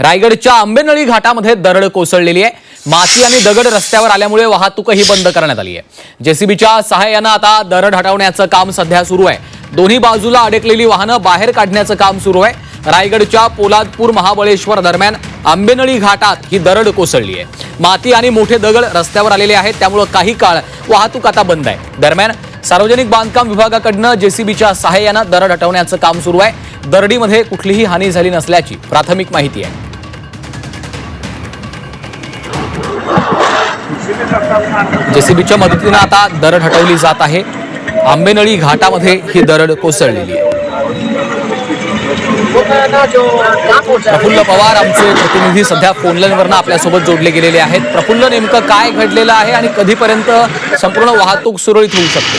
रायगडच्या आंबेनळी घाटामध्ये दरड कोसळलेली आहे. माती आणि दगड रस्त्यावर आल्यामुळे वाहतूकही बंद करण्यात आली आहे. जेसीबीच्या सहाय्यानं आता दरड हटवण्याचं काम सध्या सुरू आहे. दोन्ही बाजूला अडकलेली वाहनं बाहेर काढण्याचं काम सुरू आहे. रायगडच्या पोलादपूर महाबळेश्वर दरम्यान आंबेनळी घाटात ही दरड कोसळली आहे. माती आणि मोठे दगड रस्त्यावर आलेले आहेत. त्यामुळे काही काळ वाहतूक आता बंद आहे. दरम्यान सार्वजनिक बांधकाम विभागाकडनं जेसीबीच्या सहाय्यानं दरड हटवण्याचं काम सुरू आहे. दरडीमध्ये कुठलीही हानी झाली नसल्याची प्राथमिक माहिती आहे. जेसीबीच्या मदतीनं आता दरड हटवली जात आहे. आंबेनळी घाटामध्ये ही दरड कोसळलेली आहे. प्रफुल्ल पवार आमचे प्रतिनिधी सध्या फोनलाईनवरनं आपल्यासोबत जोडले गेलेले आहेत. प्रफुल्ल नेमकं काय घडलेलं आहे आणि कधीपर्यंत संपूर्ण वाहतूक सुरळीत होऊ शकते?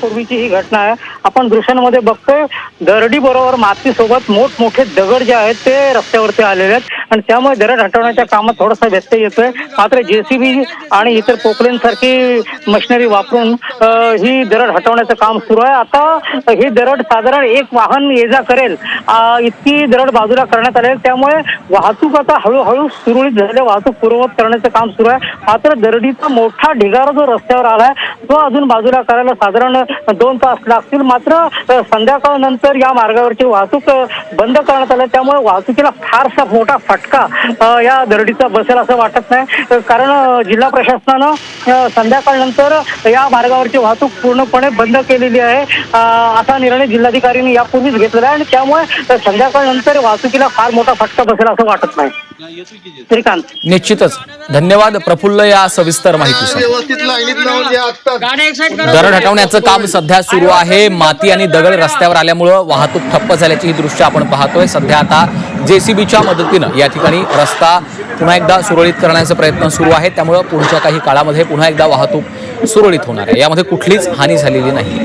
पूर्वीची ही घटना आहे. आपण दृश्यांमध्ये बघतोय दरडी बरोबर माती सोबत मोठमोठे दगड जे आहेत ते रस्त्यावरती आलेले आहेत. आणि त्यामुळे दरड हटवण्याच्या कामात थोडासा व्यत्यय येतोय. मात्र जेसीबी आणि इतर पोकलेन सारखी मशिनरी वापरून ही दरड हटवण्याचं काम सुरू आहे. आता ही दरड साधारण एक वाहन ये जा करेल. इतकी दरड बाजूला करण्यात आली त्यामुळे वाहतूक आता हळूहळू सुरळीत झाले वाहतूक पूर्ववत करण्याचं काम सुरू आहे. मात्र दरडीचा मोठा ढिगारा जो रस्त्यावर आलाय तो अजून बाजूला करायला साधारण दोन तास लागतील. मात्र संध्याकाळनंतर या मार्गावरची वाहतूक बंद करण्यात आली. त्यामुळे वाहतुकीला फारसा मोठा फटका या दरडीचा बसेल असं वाटत नाही. कारण जिल्हा प्रशासनानं संध्याकाळनंतर या मार्गावरची वाहतूक पूर्णपणे बंद केलेली आहे. असा निर्णय जिल्हाधिकाऱ्यांनी यापूर्वीच घेतलेला आहे आणि त्यामुळे संध्याकाळनंतर वाहतुकीला फार मोठा फटका बसेल असं वाटत नाही. श्रीकांत. निश्चितच. धन्यवाद. प्रफुल्ल या सविस्तर माहितीसाठी व्यवस्थित लाईनीत लावून या आत्ता. दरड हटवण्याचं काम सध्या सुरू आहे. माती आणि दगड रस्त्यावर आल्यामुळं वाहतूक ठप्प झाल्याची ही दृश्य आपण पाहतोय. सध्या आता जेसीबीच्या मदतीनं या ठिकाणी रस्ता पुन्हा एकदा सुरळीत करण्याचा प्रयत्न सुरू आहे. त्यामुळं पुढच्या काही काळामध्ये पुन्हा एकदा वाहतूक सुरळीत होणार आहे. यामध्ये कुठलीच हानी झालेली नाही.